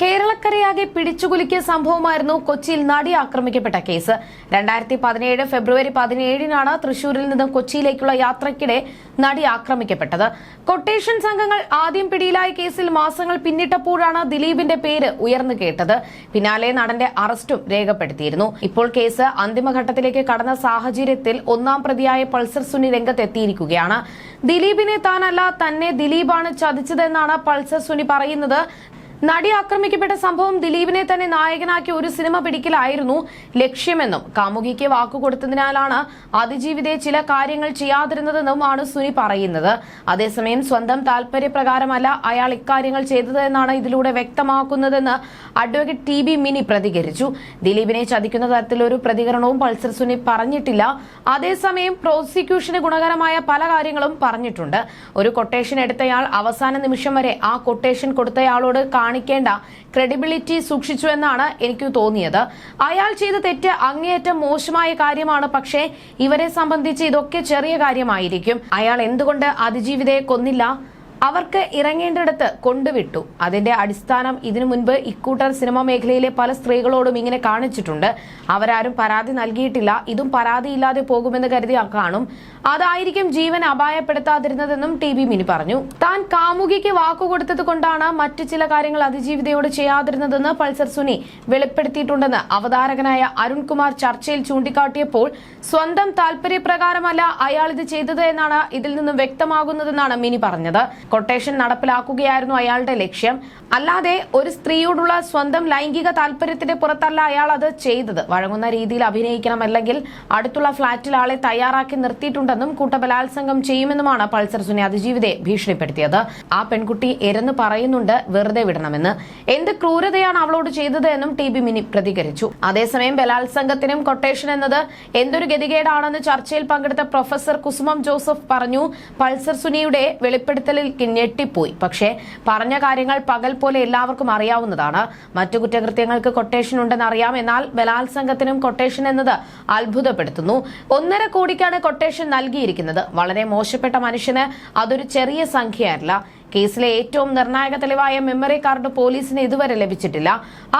കേരളക്കരയാകെ പിടിച്ചുകുലുക്കിയ സംഭവമായിരുന്നു കൊച്ചിയിൽ നടി ആക്രമിക്കപ്പെട്ട കേസ്. രണ്ടായിരത്തി പതിനേഴ് ഫെബ്രുവരി പതിനേഴിനാണ് തൃശൂരിൽ നിന്നും കൊച്ചിയിലേക്കുള്ള യാത്രയ്ക്കിടെ നടി ആക്രമിക്കപ്പെട്ടത്. കൊട്ടേഷൻ സംഘങ്ങൾ ആദ്യം പിടിയിലായ കേസിൽ മാസങ്ങൾ പിന്നിട്ടപ്പോഴാണ് ദിലീപിന്റെ പേര് ഉയർന്നു കേട്ടത്. പിന്നാലെ നടന്റെ അറസ്റ്റും രേഖപ്പെടുത്തിയിരുന്നു. ഇപ്പോൾ കേസ് അന്തിമഘട്ടത്തിലേക്ക് കടന്ന സാഹചര്യത്തിൽ ഒന്നാം പ്രതിയായ പൾസർ സുനി രംഗത്തെത്തിയിരിക്കുകയാണ്. ദിലീപിനെ താനല്ല തന്നെ ദിലീപാണ് ചതിച്ചതെന്നാണ് പൾസർ സുനി പറയുന്നത്. നടി ആക്രമിക്കപ്പെട്ട സംഭവം ദിലീപിനെ തന്നെ നായകനാക്കി ഒരു സിനിമ പിടിക്കലായിരുന്നു ലക്ഷ്യമെന്നും കാമുകിക്ക് വാക്കുകൊടുത്തതിനാലാണ് അതിജീവിതയെ ചില കാര്യങ്ങൾ ചെയ്യാതിരുന്നതെന്നും ആണ് സുനി പറയുന്നത്. അതേസമയം സ്വന്തം താൽപര്യപ്രകാരമല്ല അയാൾ ഇക്കാര്യങ്ങൾ ചെയ്തതെന്നാണ് ഇതിലൂടെ വ്യക്തമാക്കുന്നതെന്ന് അഡ്വക്കേറ്റ് ടി മിനി പ്രതികരിച്ചു. ദിലീപിനെ ചതിക്കുന്ന തരത്തിലൊരു പ്രതികരണവും പൾസർ സുനി പറഞ്ഞിട്ടില്ല. അതേസമയം പ്രോസിക്യൂഷന് ഗുണകരമായ പല കാര്യങ്ങളും പറഞ്ഞിട്ടുണ്ട്. ഒരു കൊട്ടേഷൻ എടുത്തയാൾ അവസാന നിമിഷം വരെ ആ കൊട്ടേഷൻ കൊടുത്തയാളോട് കാണിക്കേണ്ട ക്രെഡിബിലിറ്റി സൂക്ഷിച്ചു എന്നാണ് എനിക്ക് തോന്നിയത്. അയാൾ ചെയ്ത തെറ്റ് അങ്ങേയറ്റം മോശമായ കാര്യമാണ്. പക്ഷേ ഇവരെ സംബന്ധിച്ച് ഇതൊക്കെ ചെറിയ കാര്യമായിരിക്കും. അയാൾ എന്തുകൊണ്ട് അതിജീവിതയെ കൊന്നില്ല? അവർക്ക് ഇറങ്ങേണ്ടിടത്ത് കൊണ്ടുവിട്ടു. അതിന്റെ അടിസ്ഥാനം ഇതിനു മുൻപ് ഇക്കൂട്ടർ സിനിമാ മേഖലയിലെ പല സ്ത്രീകളോടും ഇങ്ങനെ കാണിച്ചിട്ടുണ്ട്. അവരാരും പരാതി നൽകിയിട്ടില്ല. ഇതും പരാതിയില്ലാതെ പോകുമെന്ന് കരുതി കാണും. അതായിരിക്കും ജീവൻ അപായപ്പെടുത്താതിരുന്നതെന്നും ടി ബി മിനി പറഞ്ഞു. താൻ കാമുകിക്ക് വാക്കുകൊടുത്തത് കൊണ്ടാണ് മറ്റു ചില കാര്യങ്ങൾ അതിജീവിതയോട് ചെയ്യാതിരുന്നതെന്ന് പൾസർ സുനി വെളിപ്പെടുത്തിയിട്ടുണ്ടെന്ന് അവതാരകനായ അരുൺകുമാർ ചർച്ചയിൽ ചൂണ്ടിക്കാട്ടിയപ്പോൾ സ്വന്തം താല്പര്യപ്രകാരമല്ല അയാൾ ഇത് ചെയ്തത് എന്നാണ് ഇതിൽ നിന്നും വ്യക്തമാകുന്നതെന്നാണ് മിനി പറഞ്ഞത്. കൊട്ടേഷൻ നടപ്പിലാക്കുകയായിരുന്നു അയാളുടെ ലക്ഷ്യം. അല്ലാതെ ഒരു സ്ത്രീയോടുള്ള സ്വന്തം ലൈംഗിക താല്പര്യത്തിന്റെ പുറത്തല്ല അയാൾ അത് ചെയ്തത്. വഴങ്ങുന്ന രീതിയിൽ അഭിനയിക്കണം അല്ലെങ്കിൽ അടുത്തുള്ള ഫ്ളാറ്റിൽ ആളെ തയ്യാറാക്കി നിർത്തിയിട്ടുണ്ടെന്നും കൂട്ടബലാത്സംഗം ചെയ്യുമെന്നുമാണ് പൾസർ സുനി അതിജീവിതയെ ഭീഷണിപ്പെടുത്തിയത്. ആ പെൺകുട്ടി എരന്ന് പറയുന്നുണ്ട് വെറുതെ വിടണമെന്ന്. എന്ത് ക്രൂരതയാണ് അവളോട് ചെയ്തത് എന്നും ടി ബി മിനി പ്രതികരിച്ചു. അതേസമയം ബലാത്സംഗത്തിനും കൊട്ടേഷൻ എന്നത് എന്തൊരു ഗതികേടാണെന്ന് ചർച്ചയിൽ പങ്കെടുത്ത പ്രൊഫസർ കുസുമം ജോസഫ് പറഞ്ഞു. പൾസർ സുനിയുടെ വെളിപ്പെടുത്തലിൽ ഞെട്ടിപ്പോയി. പക്ഷേ പറഞ്ഞ കാര്യങ്ങൾ പകൽ പോലെ എല്ലാവർക്കും അറിയാവുന്നതാണ്. മറ്റു കുറ്റകൃത്യങ്ങൾക്ക് കൊട്ടേഷൻ ഉണ്ടെന്ന് അറിയാം. എന്നാൽ ബലാത്സംഗത്തിനും കൊട്ടേഷൻ എന്നത് അത്ഭുതപ്പെടുത്തുന്നു. ഒന്നര കോടിക്കാണ് കൊട്ടേഷൻ നൽകിയിരിക്കുന്നത്. വളരെ മോശപ്പെട്ട മനുഷ്യന് അതൊരു ചെറിയ സംഖ്യയല്ല. കേസിലെ ഏറ്റവും നിർണായക തെളിവായ മെമ്മറി കാർഡ് പോലീസിന് ഇതുവരെ ലഭിച്ചിട്ടില്ല.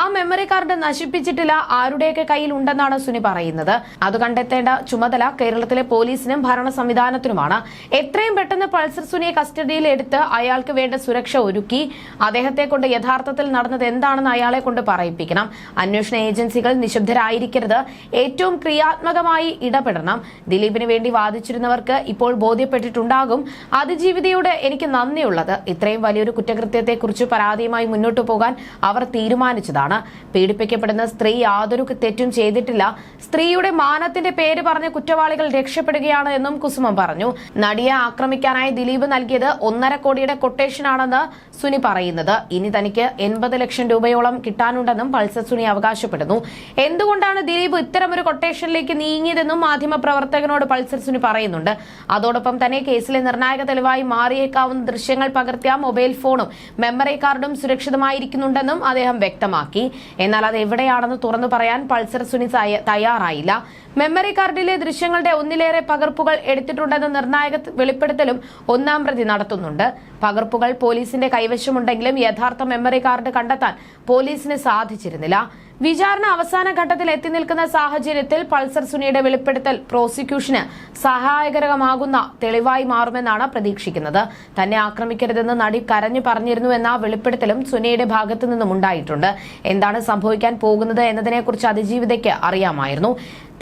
ആ മെമ്മറി കാർഡ് നശിപ്പിച്ചിട്ടില്ല ആരുടെയൊക്കെ കയ്യിൽ ഉണ്ടെന്നാണ് സുനി പറയുന്നത്. അത് കണ്ടെത്തേണ്ട ചുമതല കേരളത്തിലെ പോലീസിനും ഭരണ സംവിധാനത്തിനുമാണ്. എത്രയും പെട്ടെന്ന് പൾസർ സുനിയെ കസ്റ്റഡിയിൽ എടുത്ത് അയാൾക്ക് വേണ്ട സുരക്ഷ ഒരുക്കി അദ്ദേഹത്തെ കൊണ്ട് യഥാർത്ഥത്തിൽ നടന്നത് എന്താണെന്ന് അയാളെ കൊണ്ട് പറയിപ്പിക്കണം. അന്വേഷണ ഏജൻസികൾ നിശബ്ദരായിരിക്കരുത്. ഏറ്റവും ക്രിയാത്മകമായി ഇടപെടണം. ദിലീപിന് വേണ്ടി വാദിച്ചിരുന്നവർക്ക് ഇപ്പോൾ ബോധ്യപ്പെട്ടിട്ടുണ്ടാകും. അതിജീവിതയോട് എനിക്ക് നന്ദിയുള്ളത്. ഇത്രയും വലിയൊരു കുറ്റകൃത്യത്തെക്കുറിച്ച് പരാതിയുമായി മുന്നോട്ടു പോകാൻ അവർ തീരുമാനിച്ചതാണ്. പീഡിപ്പിക്കപ്പെടുന്ന സ്ത്രീ യാതൊരു തെറ്റും ചെയ്തിട്ടില്ല. സ്ത്രീയുടെ മാനത്തിന്റെ പേര് പറഞ്ഞ് കുറ്റവാളികൾ രക്ഷപ്പെടുകയാണ് എന്നും കുസുമം പറഞ്ഞു. നടിയെ ആക്രമിക്കാനായി ദിലീപ് നൽകിയത് ഒന്നര കോടിയുടെ കൊട്ടേഷനാണെന്ന് സുനി പറയുന്നത്. ഇനി തനിക്ക് എൺപത് ലക്ഷം രൂപയോളം കിട്ടാനുണ്ടെന്നും പൾസർ സുനി അവകാശപ്പെടുന്നു. എന്തുകൊണ്ടാണ് ദിലീപ് ഇത്തരമൊരു കൊട്ടേഷനിലേക്ക് നീങ്ങിയതെന്നും മാധ്യമ പ്രവർത്തകനോട് പൾസർ സുനി പറയുന്നുണ്ട്. അതോടൊപ്പം തന്നെ കേസിലെ നിർണായക തെളിവായി മാറിയേക്കാവുന്ന ദൃശ്യങ്ങൾ പകർത്തിയ മൊബൈൽ ഫോണും മെമ്മറി കാർഡും സുരക്ഷിതമായിരിക്കുന്നുണ്ടെന്നും അദ്ദേഹം വ്യക്തമാക്കി. എന്നാൽ അത് എവിടെയാണെന്ന് തുറന്നു പറയാൻ പൾസർ സുനി തയ്യ- തയ്യാറായില്ല. മെമ്മറി കാർഡിലെ ദൃശ്യങ്ങളുടെ ഒന്നിലേറെ പകർപ്പുകൾ എടുത്തിട്ടുണ്ടെന്ന നിർണായക വെളിപ്പെടുത്തലും ഒന്നാം പ്രതി നടത്തുന്നുണ്ട്. പകർപ്പുകൾ പോലീസിന്റെ കൈവശമുണ്ടെങ്കിലും യഥാർത്ഥ മെമ്മറി കാർഡ് കണ്ടെത്താൻ പോലീസിന് സാധിച്ചിരുന്നില്ല. വിചാരണ അവസാന ഘട്ടത്തിൽ എത്തി നിൽക്കുന്ന സാഹചര്യത്തിൽ പൾസർ സുനിയുടെ വെളിപ്പെടുത്തൽ പ്രോസിക്യൂഷന് സഹായകരമാകുന്ന തെളിവായി മാറുമെന്നാണ് പ്രതീക്ഷിക്കുന്നത്. തന്നെ ആക്രമിക്കരുതെന്ന് നടി കരഞ്ഞു പറഞ്ഞിരുന്നുവെന്ന വെളിപ്പെടുത്തലും സുനിയുടെ ഭാഗത്തു നിന്നും ഉണ്ടായിട്ടുണ്ട്. എന്താണ് സംഭവിക്കാൻ പോകുന്നത് എന്നതിനെക്കുറിച്ച് അതിജീവിതയ്ക്ക് അറിയാമായിരുന്നു.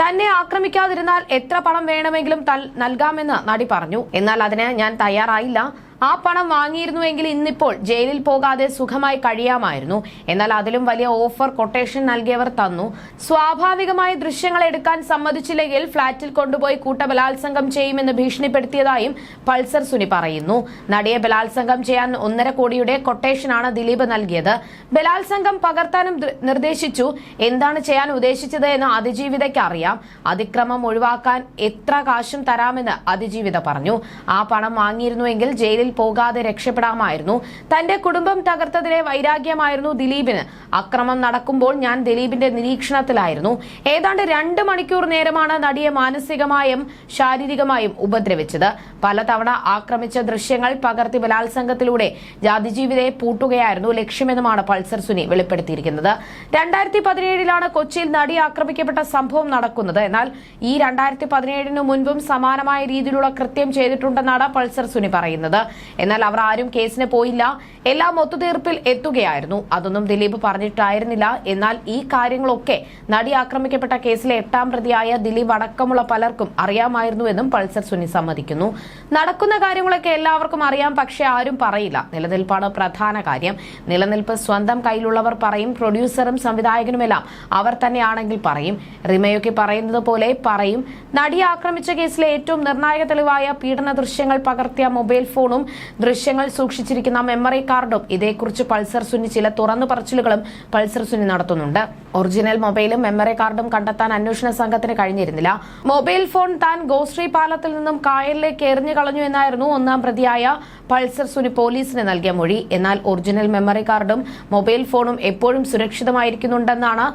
തന്നെ ആക്രമിക്കാതിരുന്നാൽ എത്ര പണം വേണമെങ്കിലും നൽകാമെന്ന് നടി പറഞ്ഞു. എന്നാൽ അതിന് ഞാൻ തയ്യാറായില്ല. ആ പണം വാങ്ങിയിരുന്നുവെങ്കിൽ ഇന്നിപ്പോൾ ജയിലിൽ പോകാതെ സുഖമായി കഴിയാമായിരുന്നു. എന്നാൽ അതിലും വലിയ ഓഫർ കൊട്ടേഷൻ നൽകിയവർ തന്നു. സ്വാഭാവികമായി ദൃശ്യങ്ങൾ എടുക്കാൻ സമ്മതിച്ചില്ലെങ്കിൽ ഫ്ളാറ്റിൽ കൊണ്ടുപോയി കൂട്ടബലാത്സംഗം ചെയ്യുമെന്ന് ഭീഷണിപ്പെടുത്തിയതായും പൾസർ സുനി പറയുന്നു. നടിയെ ബലാത്സംഗം ചെയ്യാൻ ഒന്നര കോടിയുടെ കൊട്ടേഷനാണ് ദിലീപ് നൽകിയത്. ബലാത്സംഗം പകർത്താനും നിർദ്ദേശിച്ചു. എന്താണ് ചെയ്യാൻ ഉദ്ദേശിച്ചത് എന്ന് അതിജീവിതയ്ക്ക് അറിയാം. അതിക്രമം ഒഴിവാക്കാൻ എത്ര കാശും തരാമെന്ന് അതിജീവിത പറഞ്ഞു. ആ പണം വാങ്ങിയിരുന്നുവെങ്കിൽ ജയിലിൽ പോകാതെ രക്ഷപ്പെടാമായിരുന്നു. തന്റെ കുടുംബം തകർത്തതിലെ വൈരാഗ്യമായിരുന്നു ദിലീപിന്. അക്രമം നടക്കുമ്പോൾ ഞാൻ ദിലീപിന്റെ നിരീക്ഷണത്തിലായിരുന്നു. ഏതാണ്ട് രണ്ട് മണിക്കൂർ നേരമാണ് നടിയെ മാനസികമായും ശാരീരികമായും ഉപദ്രവിച്ചത്. പലതവണ ആക്രമിച്ച ദൃശ്യങ്ങൾ പകർത്തി ബലാത്സംഗത്തിലൂടെ ജാതിജീവിതയെ പൂട്ടുകയായിരുന്നു ലക്ഷ്യമെന്നുമാണ് പൾസർ സുനി വെളിപ്പെടുത്തിയിരിക്കുന്നത്. രണ്ടായിരത്തി പതിനേഴിലാണ് കൊച്ചിയിൽ നടി ആക്രമിക്കപ്പെട്ട സംഭവം നടക്കുന്നത്. എന്നാൽ ഈ രണ്ടായിരത്തി പതിനേഴിന് മുൻപും സമാനമായ രീതിയിലുള്ള കൃത്യം ചെയ്തിട്ടുണ്ടെന്നാണ് പൾസർ സുനി പറയുന്നത്. എന്നാൽ അവർ ആരും കേസിന് പോയില്ല. എല്ലാം ഒത്തുതീർപ്പിൽ എത്തുകയായിരുന്നു. അതൊന്നും ദിലീപ് പറഞ്ഞിട്ടായിരുന്നില്ല. എന്നാൽ ഈ കാര്യങ്ങളൊക്കെ നടി ആക്രമിക്കപ്പെട്ട കേസിലെ എട്ടാം പ്രതിയായ ദിലീപ് അടക്കമുള്ള പലർക്കും അറിയാമായിരുന്നുവെന്നും പൾസർ സുനി സമ്മതിക്കുന്നു. നടക്കുന്ന കാര്യങ്ങളൊക്കെ എല്ലാവർക്കും അറിയാം. പക്ഷെ ആരും പറയില്ല. നിലനിൽപ്പാണ് പ്രധാന കാര്യം. നിലനിൽപ്പ് സ്വന്തം കയ്യിലുള്ളവർ പറയും. പ്രൊഡ്യൂസറും സംവിധായകനുമെല്ലാം അവർ തന്നെയാണെങ്കിൽ പറയും. റിമയൊക്കെ പറയുന്നത് പോലെ പറയും. നടിയെ ആക്രമിച്ച കേസിലെ ഏറ്റവും നിർണായക തെളിവായ പീഡന ദൃശ്യങ്ങൾ പകർത്തിയ മൊബൈൽ ഫോണും ദൃശ്യങ്ങൾ സൂക്ഷിച്ചിരിക്കുന്ന മെമ്മറി കാർഡും ഇതേക്കുറിച്ച് പൾസർ സുനി ചില തുറന്നു പറച്ചിലുകളും പൾസർ സുനി നടത്തുന്നുണ്ട്. ഒറിജിനൽ മൊബൈലും മെമ്മറി കാർഡും കണ്ടെത്താൻ അന്വേഷണ സംഘത്തിന് കഴിഞ്ഞിരുന്നില്ല. മൊബൈൽ ഫോൺ താൻ ഗോശ്രീ പാലത്തിൽ നിന്നും കായലിലേക്ക് എറിഞ്ഞു കളഞ്ഞു എന്നായിരുന്നു ഒന്നാം പ്രതിയായ പൾസർ സുനി പോലീസിന് നൽകിയ മൊഴി. എന്നാൽ ഒറിജിനൽ മെമ്മറി കാർഡും മൊബൈൽ ഫോണും എപ്പോഴും സുരക്ഷിതമായിരിക്കുന്നുണ്ടെന്നാണ്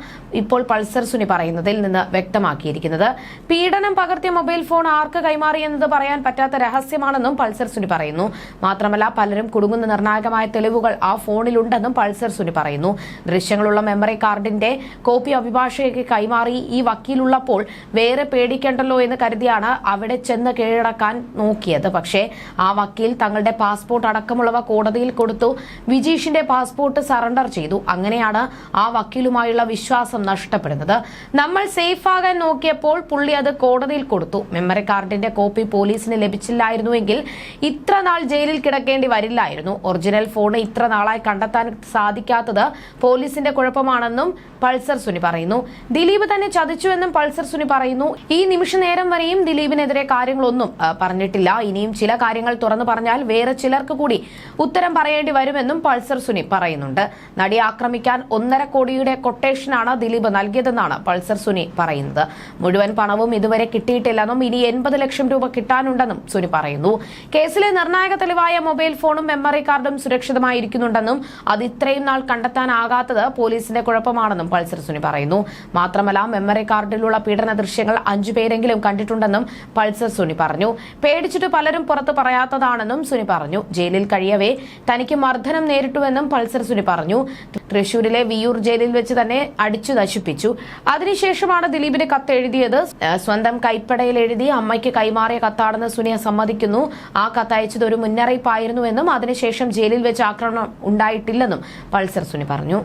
ഇപ്പോൾ പൾസർ സുനി പറയുന്നതിൽ നിന്ന് വ്യക്തമാക്കിയിരിക്കുന്നത്. പീഡനം പകർത്തിയ മൊബൈൽ ഫോൺ ആർക്ക് കൈമാറിയെന്നത് പറയാൻ പറ്റാത്ത രഹസ്യമാണെന്നും പൾസർ സുനി പറയുന്നു. മാത്രമല്ല പലരും കുടുങ്ങുന്ന നിർണായകമായ തെളിവുകൾ ആ ഫോണിലുണ്ടെന്നും പൾസർ സുനി പറയുന്നു. ദൃശ്യങ്ങളുള്ള മെമ്മറി കാർഡിന്റെ കോപ്പി അഭിഭാഷകയ്ക്ക് കൈമാറി ഈ വക്കീലുള്ളപ്പോൾ വേറെ പേടിക്കണ്ടല്ലോ എന്ന് കരുതിയാണ് അവിടെ ചെന്ന് കീഴടക്കാൻ നോക്കിയത്. പക്ഷേ ആ വക്കീൽ തങ്ങളുടെ പാസ്പോർട്ട് അടക്കമുള്ളവ കോടതിയിൽ കൊടുത്തു. വിജീഷിന്റെ പാസ്പോർട്ട് സറണ്ടർ ചെയ്തു. അങ്ങനെയാണ് ആ വക്കീലുമായുള്ള വിശ്വാസം നഷ്ടപ്പെടുന്നത്. നമ്മൾ സേഫ് നോക്കിയപ്പോൾ പുള്ളി അത് കോടതിയിൽ കൊടുത്തു. മെമ്മറി കാർഡിന്റെ കോപ്പി പോലീസിന് ലഭിച്ചില്ലായിരുന്നുവെങ്കിൽ ഇത്ര നാൾ ജയിലിൽ കിടക്കേണ്ടി വരില്ലായിരുന്നു. ഒറിജിനൽ ഫോൺ ഇത്ര നാളായി കണ്ടെത്താൻ സാധിക്കാത്തത് പോലീസിന്റെ കുഴപ്പമാണെന്നും പൾസർ സുനി പറയുന്നു. ദിലീപ് തന്നെ ചതിച്ചുവെന്നും പൾസർ സുനി പറയുന്നു. ഈ നിമിഷ നേരം വരെയും ദിലീപിനെതിരെ കാര്യങ്ങളൊന്നും പറഞ്ഞിട്ടില്ല. ഇനിയും ചില കാര്യങ്ങൾ തുറന്നു പറഞ്ഞാൽ വേറെ ചിലർക്ക് കൂടി ഉത്തരം പറയേണ്ടി വരുമെന്നും പൾസർ സുനി പറയുന്നുണ്ട്. നടിയെ ആക്രമിക്കാൻ ഒന്നര കോടിയുടെ കൊട്ടേഷനാണ് ദിലീപ് നൽകിയതെന്നാണ് പൾസർ സുനി പറയുന്നത്. മുഴുവൻ പണവും ഇതുവരെ കിട്ടിയിട്ടില്ലെന്നും ഇനി എൺപത് ലക്ഷം രൂപ കിട്ടാനുണ്ടെന്നും സുനി പറയുന്നു. കേസിലെ നിർണായക തെളിവായ മൊബൈൽ ഫോണും മെമ്മറി കാർഡും സുരക്ഷിതമായിരിക്കുന്നുണ്ടെന്നും അത് ഇത്രയും നാൾ കണ്ടെത്താനാകാത്തത് പോലീസിന്റെ കുഴപ്പമാണെന്നും പൾസർ സുനി പറയുന്നു. മാത്രമല്ല മെമ്മറി കാർഡിലുള്ള പീഡന ദൃശ്യങ്ങൾ അഞ്ചു പേരെങ്കിലും കണ്ടിട്ടുണ്ടെന്നും പൾസർ സുനി പറഞ്ഞു. പേടിച്ചിട്ട് പലരും പുറത്ത് പറയാത്തതാണെന്നും സുനി പറഞ്ഞു. ജയിലിൽ കഴിയവേ തനിക്ക് മർദ്ദനം നേരിട്ടുവെന്നും പൾസർ സുനി പറഞ്ഞു. തൃശൂരിലെ വിയൂർ ജയിലിൽ വെച്ച് തന്നെ അടിച്ചു നശിപ്പിച്ചു. അതിനുശേഷമാണ് ദിലീപിന് കത്ത് എഴുതിയത് സ്വന്തം കൈപ്പടയിൽ എഴുതി അമ്മയ്ക്ക് കൈമാറിയ കത്താണെന്ന് സുനിയ സമ്മതിക്കുന്നു. ആ കത്ത് അയച്ചത് ഒരു മുന്നറിയിപ്പായിരുന്നുവെന്നും അതിനുശേഷം ജയിലിൽ വെച്ച് ആക്രമണം ഉണ്ടായിട്ടില്ലെന്നും പൾസർ സുനി പറഞ്ഞു.